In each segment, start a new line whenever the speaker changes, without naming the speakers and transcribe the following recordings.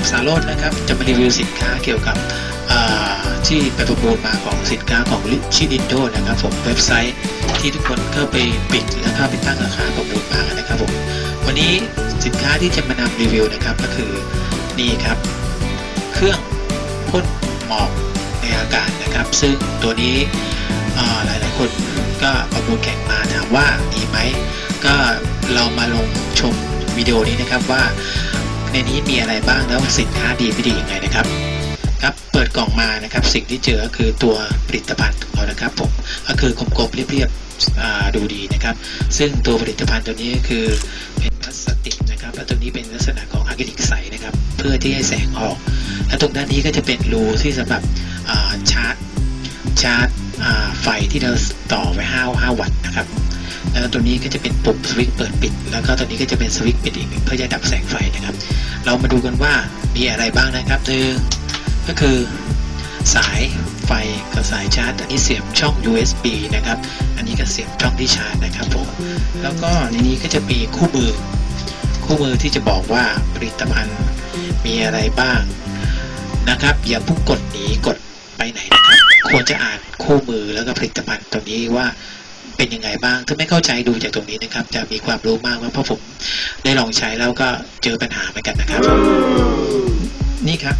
กับสารโรดนะครับ จะมารีวิวสินค้าเกี่ยวกับที่ไปประมูลมาของสินค้าของชิดินโดนะครับผมเว็บไซต์ที่ทุกคนก็ไปปิดแล้วก็ไปตั้งราคาประมูลมากันนะครับผมวันนี้สินค้าที่จะมานำรีวิวนะครับก็คือนี่ครับ เครื่องพ่นหมอกในอากาศนะครับ ซึ่งตัวนี้อ่ายหลายคนก็ประมูลแข่งมาถามว่าดีไหมก็เรามาลงชมวิดีโอนี้นะครับว่า ในนี้มีอะไรบ้างแล้วสินค้าดีไม่ดียังไงนะครับครับเปิดกล่องมานะครับสิ่งที่เจอคือตัวผลิตภัณฑ์ของเรานะครับผมก็คือกลมๆเรียบๆดูดีนะครับ ซึ่งตัวผลิตภัณฑ์ตัวนี้คือเป็นพลาสติกนะครับและตัวนี้เป็นลักษณะของอะคริลิกใสนะครับ เพื่อที่ให้แสงออก และตรงด้านนี้ก็จะเป็นรูที่สำหรับชาร์จชาร์จไฟที่เราต่อไว้5 5วัตต์นะครับ แล้วตัวนี้ก็จะเป็นปุ่มสวิตช์เปิดปิด แล้วก็ตัวนี้ก็จะเป็นสวิตช์ปิดอีกเพื่อจะดับแสงไฟนะครับ เรามาดูกันว่ามีอะไรบ้างนะครับหนึ่งก็คือสายไฟกับสายชาร์จ อันนี้เสียบช่อง USB นะครับ อันนี้ก็เสียบช่องที่ชาร์จนะครับผม แล้วก็ในนี้ก็จะมีคู่มือ คู่มือที่จะบอกว่าผลิตภัณฑ์มีอะไรบ้างนะครับ อย่าพุ่งกดหนีกดไปไหนนะครับ ควรจะอ่านคู่มือแล้วก็ผลิตภัณฑ์ตรงนี้ว่า เป็นยังไงบ้าง ถ้าไม่เข้าใจดูจากตรงนี้นะครับ จะมีความรู้มากว่าเพราะผมได้ลองใช้แล้วก็เจอปัญหาเหมือนกันนะครับ นี่ครับ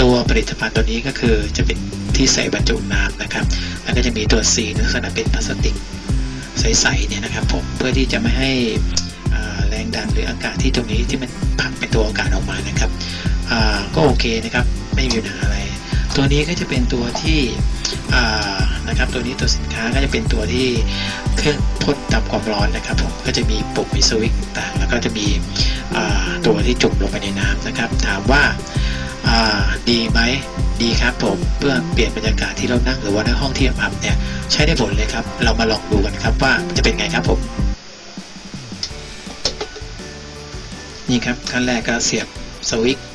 ตัวผลิตภัณฑ์ตัวนี้ก็คือจะเป็นที่ใส่บรรจุน้ำนะครับ แล้วก็จะมีตัวซีลักษณะเป็นพลาสติกใสๆเนี่ยนะครับผมเพื่อที่จะไม่ให้แรงดันหรืออากาศที่ตรงนี้ที่มันผลักเป็นตัวอากาศออกมานะครับก็โอเคนะครับไม่มีปัญหาอะไร ตัวนี้ก็จะเป็นตัวที่ นะครับ ตัวนี้ตัวสินค้าก็จะเป็นตัวที่เครื่องพ่นดับความร้อนนะครับผมก็จะมีปุ่มมีสวิตต่างแล้วก็จะมีตัวที่จุ่มลงไปในน้ำนะครับ ถามว่าดีไหมดีครับผมเพื่อเปลี่ยนบรรยากาศที่เรานั่งหรือว่าในห้องที่อับเนี่ยใช้ได้ผลเลยครับ เรามาลองดูกันครับว่าจะเป็นไงครับผมนี่ครับขั้นแรกก็เสียบสวิตช์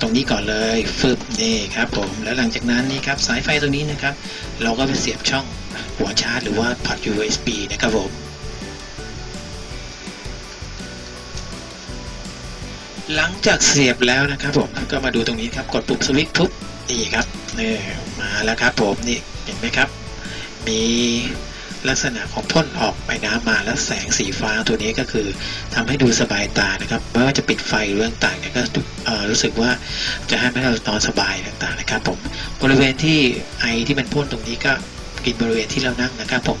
ตรงนี้ก่อนเลยฟึบนี่ครับผมแล้วหลังจากนั้นนี่ครับสายไฟตรงนี้นะครับ เราก็ไปเสียบช่องหัวชาร์จ หรือว่าพอร์ต USB นะครับผมหลังจากเสียบแล้วนะครับผมก็มาดูตรงนี้ครับกดปุ่มสวิตช์ปุ๊บนี่ครับเนี่มาแล้วครับผมนี่เห็นไหมครับ มี ลักษณะของพ่นออกไปน้ำมาแล้วแสงสีฟ้าตัวนี้ก็คือทำให้ดูสบายตานะครับไม่ว่าจะปิดไฟหรือเรื่องต่างเนี่ยก็รู้สึกว่าจะให้ให้เรานอนสบายต่างๆนะครับผมบริเวณที่ไอที่มันพ่นตรงนี้ก็กินบริเวณที่เรานั่งนะครับผม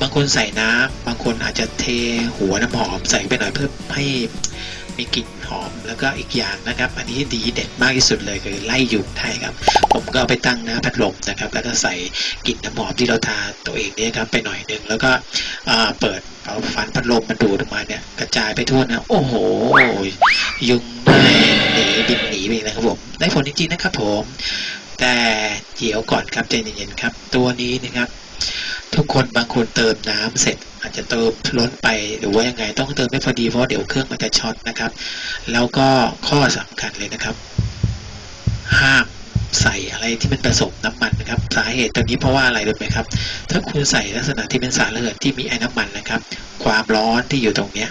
บางคนใส่น้ำบางคนอาจจะเทหัวน้ำหอมใส่ไปหน่อยเพื่อให้ มีกลิ่นหอม แล้วก็อีกอย่างนะครับ อันนี้ดีเด็ดมากที่สุดเลยคือไล่ยุงได้ครับ ผมก็เอาไปตั้งหน้าพัดลมนะครับ แล้วก็ใส่กลิ่นน้ำหอมที่เราทาตัวเองเนี่ยครับไปหน่อยหนึ่งแล้วก็เปิดเอาฟันพัดลมมันดูดออกมาเนี่ยกระจายไปทั่วนะ โอ้โห ยุงได้หนีบินหนีไปเลยนะครับผมได้ผลจริงๆนะครับผม แต่เดี๋ยวก่อนครับใจเย็นๆครับ ตัวนี้นะครับ ทุกคนบางคนเติมน้ำเสร็จ อาจจะเติมล้นไปหรือว่ายังไงต้องเติมให้พอดีเพราะเดี๋ยวเครื่องมันจะช็อตนะครับ แล้วก็ข้อสำคัญเลยนะครับ ห้ามใส่อะไรที่มันผสมน้ำมันนะครับสาเหตุตรงนี้เพราะว่าอะไรรู้ไหมครับ ถ้าคุณใส่ลักษณะที่เป็นสารระเหยที่มีไอ้น้ำมันนะครับ ความร้อนที่อยู่ตรงเนี้ย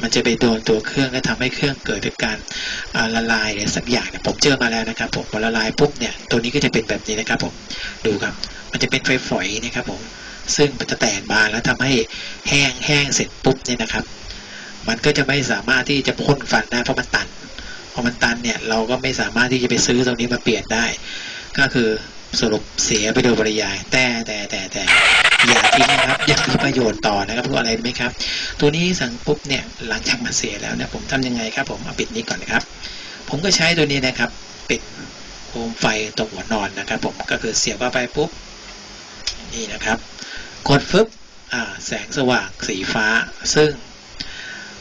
มันจะไปโดนตัวเครื่องและทำให้เครื่องเกิดการละลายสักอย่างเนี่ยผมเจอมาแล้วนะครับ ผมพอละลายปุ๊บเนี่ยตัวนี้ก็จะเป็นแบบนี้นะครับผมดูครับ มันจะเป็นไฟฝอยนะครับผม ซึ่งมันจะแตกบานแล้วทำให้แห้งแห้งเสร็จปุ๊บเนี่ยนะครับ มันก็จะไม่สามารถที่จะพ่นฟันได้เพราะมันตันพอมันตันเนี่ยเราก็ไม่สามารถที่จะไปซื้อตรงนี้มาเปลี่ยนได้ ก็คือสรุปเสียไปโดยปริยาย แต่แต่แต่แต่อย่าทิ้งนะครับยังมีประโยชน์ต่อนะครับเพราะอะไรไหมครับ ตัวนี้สั่งปุ๊บเนี่ยหลังจากมันเสียแล้วเนี่ยผมทำยังไงครับ ผมเอาปิดนี้ก่อนนะครับ ผมก็ใช้ตัวนี้นะครับ ปิดโคมไฟตรงหัวนอนนะครับ ผมก็คือเสียบเข้าไปปุ๊บนี่นะครับ กดฟึบแสงสว่างสีฟ้า ซึ่ง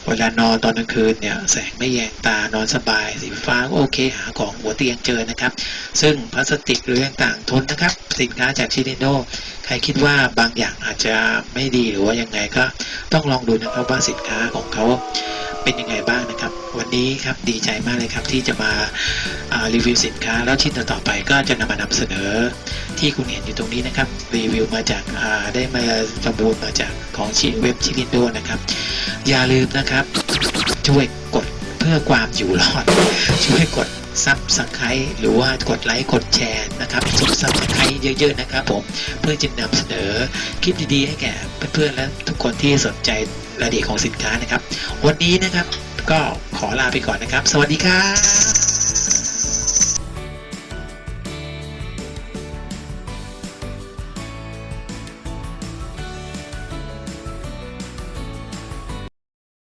เวลานอนตอนกลางคืนเนี่ยแสงไม่แยงตานอนสบายสีฟ้าก็โอเคหาของหัวเตียงเจอนะครับ ซึ่งพลาสติกหรือต่างๆทนนะครับ สินค้าจากชินิโนใครคิดว่าบางอย่างอาจจะไม่ดีหรือว่ายังไงก็ต้องลองดูนะครับว่าสินค้าของเขาเป็นยังไงบ้างนะครับ วันนี้ครับดีใจมากเลยครับที่จะมา รีวิวสินค้าแล้วชิ้นต่อไปก็จะนำมานำเสนอที่คุณเห็นอยู่ตรงนี้นะครับ รีวิวมาจากาได้มาประมูลมาจากของชิเว็บชินินโนนะครับ อย่าลืมนะครับ ช่วยกดเพื่อความอยู่รอด ช่วยกดซับสไครต์หรือว่ากดไลค์กดแชร์นะครับซุบซับสไครต์เยอะๆนะครับผมเพื่อจะนำเสนอคลิปดีๆ ให้แก่เพื่อนๆและทุกคนที่สนใจรายละเอียดของสินค้านะครับ วันนี้นะครับก็ขอลาไปก่อนนะครับ สวัสดีครับ